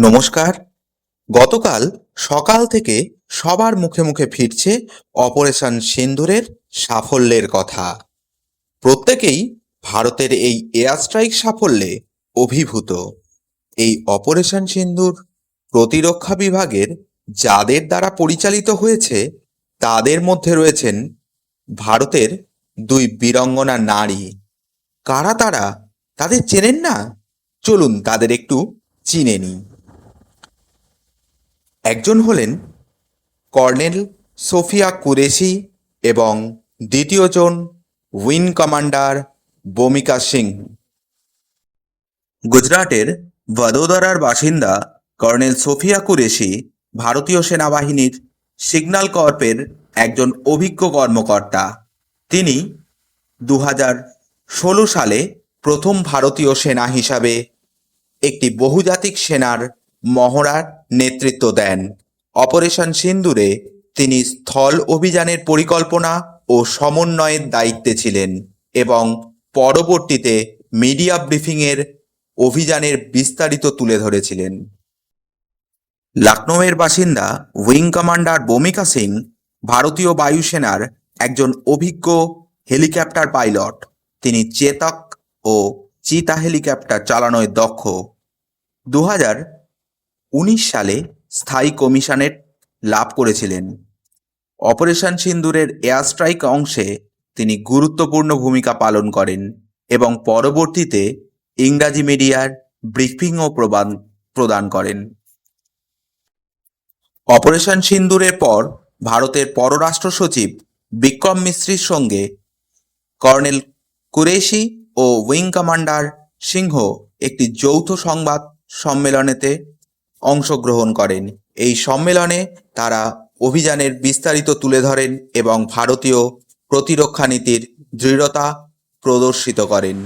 নমস্কার। গতকাল সকাল থেকে সবার মুখে মুখে ফিরছে অপারেশন সিন্দুরের সাফল্যের কথা। প্রত্যেকেই ভারতের এই এয়ার স্ট্রাইক সাফল্যে অভিভূত। এই অপারেশন সিন্দুর প্রতিরক্ষা বিভাগের যাদের দ্বারা পরিচালিত হয়েছে, তাদের মধ্যে রয়েছেন ভারতের দুই বীরঙ্গনা নারী। কারা তারা, তাদের চেনেন না? চলুন তাদের একটু চিনে নিই। একজন হলেন কর্নেল সোফিয়া কুরেশি এবং দ্বিতীয়জন উইং কমান্ডার বমিকা সিং। গুজরাটের ভদোদরার বাসিন্দা কর্নেল সোফিয়া কুরেশি ভারতীয় সেনাবাহিনীর সিগন্যাল কর্পের একজন অভিজ্ঞ কর্মকর্তা। তিনি দু ষোলো সালে প্রথম ভারতীয় সেনা হিসাবে একটি বহুজাতিক সেনার মহড়ার নেতৃত্ব দেন। অপারেশন সিন্দুরে তিনি স্থল অভিযানের পরিকল্পনা ও সমন্বয়ের দায়িত্বে ছিলেন এবং পরবর্তীতে মিডিয়া ব্রিফিংয়ের অভিযানের বিস্তারিত তুলে ধরেছিলেন। লখনৌয়ের বাসিন্দা উইং কমান্ডার বমিকা সিং ভারতীয় বায়ুসেনার একজন অভিজ্ঞ হেলিকপ্টার পাইলট। তিনি চেতক ও চিতা হেলিকপ্টার চালানোয় দক্ষ। দু হাজার উনিশ সালে স্থায়ী কমিশনের লাভ করেছিলেন। অপারেশন সিন্দুরের এয়ার স্ট্রাইক অংশে তিনি গুরুত্বপূর্ণ ভূমিকা পালন করেন এবং পরবর্তীতে ইংরাজি মিডিয়ার ব্রিফিংও প্রদান প্রদান করেন। অপারেশন সিন্দুরের পর ভারতের পররাষ্ট্র সচিব বিক্রম মিশ্রির সঙ্গে কর্নেল কুরেশি ও উইং কমান্ডার সিংহ একটি যৌথ সংবাদ সম্মেলনেতে অংশগ্রহণ করেন। এই সম্মেলনে তারা অভিযানের বিস্তারিত তুলে ধরেন এবং ভারতীয় প্রতিরক্ষা নীতির দৃঢ়তা প্রদর্শিত করেন।